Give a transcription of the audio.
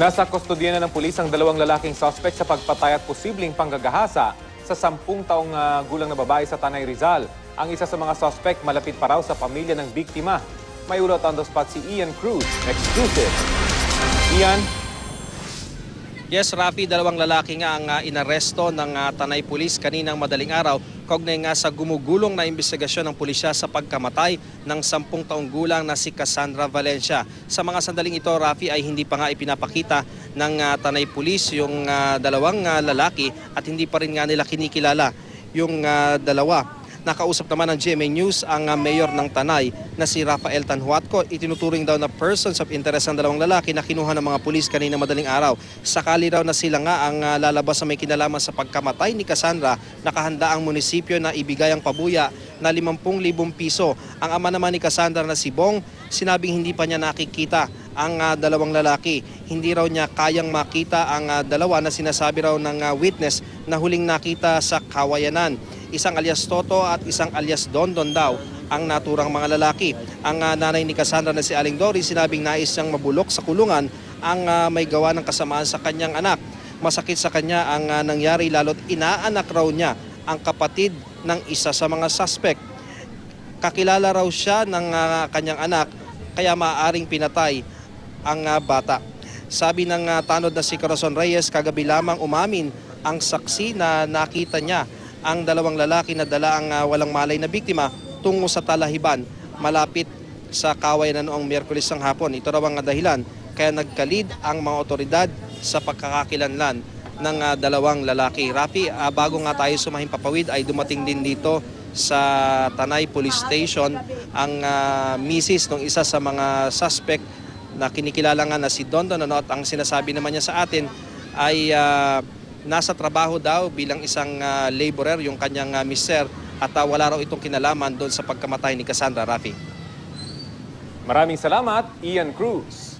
Nasa kustodiya na ng pulis ang dalawang lalaking suspect sa pagpatay at posibleng panggagahasa sa sampung taong ah, gulang na babae sa Tanay Rizal. Ang isa sa mga suspect malapit pa raw sa pamilya ng biktima. May ulat on the spot si Ian Cruz. Exclusive. Ian, Yes, Rafi, dalawang lalaki nga ang uh, inaresto ng uh, Tanay Police kaninang madaling araw kaugnay nga sa gumugulong na investigasyon ng pulisya sa pagkamatay ng sampung taong gulang na si Cassandra Valencia. Sa mga sandaling ito, Rafi, ay hindi pa nga ipinapakita ng uh, Tanay Police yung uh, dalawang uh, lalaki at hindi pa rin nga nila kinikilala yung uh, dalawa. Nakausap naman ng GMA News ang uh, mayor ng Tanay na si Rafael Tanhuatco. Itinuturing daw na persons of interest ang dalawang lalaki na kinuha ng mga pulis kanina madaling araw. Sakali raw na sila nga ang uh, lalabas sa may kinalaman sa pagkamatay ni Cassandra, nakahanda ang munisipyo na ibigay ang pabuya na 50,000 piso. Ang ama naman ni Cassandra na si Bong, sinabing hindi pa niya nakikita ang uh, dalawang lalaki. Hindi raw niya kayang makita ang uh, dalawa na sinasabi raw ng uh, witness na huling nakita sa Kawayanan. Isang alias Toto at isang alias Dondon daw ang naturang mga lalaki. Ang uh, nanay ni Cassandra na si Aling Dory sinabing nais niyang mabulok sa kulungan ang uh, may gawa ng kasamaan sa kanyang anak. Masakit sa kanya ang uh, nangyari lalo't inaanak raw niya ang kapatid ng isa sa mga suspect. Kakilala raw siya ng uh, kanyang anak kaya maaaring pinatay ang uh, bata. Sabi ng uh, tanod na si Corazon Reyes, kagabi lamang umamin ang saksi na nakita niya ang dalawang lalaki na dala ang uh, walang malay na biktima tungo sa Talahiban malapit sa kawayan na noong Miyerkules ng hapon. Ito raw ang dahilan kaya nagkalid ang mga otoridad sa pagkakakilanlan ng uh, dalawang lalaki. Rafi, uh, bago nga tayo sumahing papawid ay dumating din dito sa Tanay Police Station ang uh, misis ng isa sa mga suspect na kinikilala nga na si Dondon ano, at ang sinasabi naman niya sa atin ay uh, nasa trabaho daw bilang isang uh, laborer yung kanyang uh, mister at uh, wala raw itong kinalaman doon sa pagkamatay ni Cassandra Rafi. maraming salamat, Ian Cruz.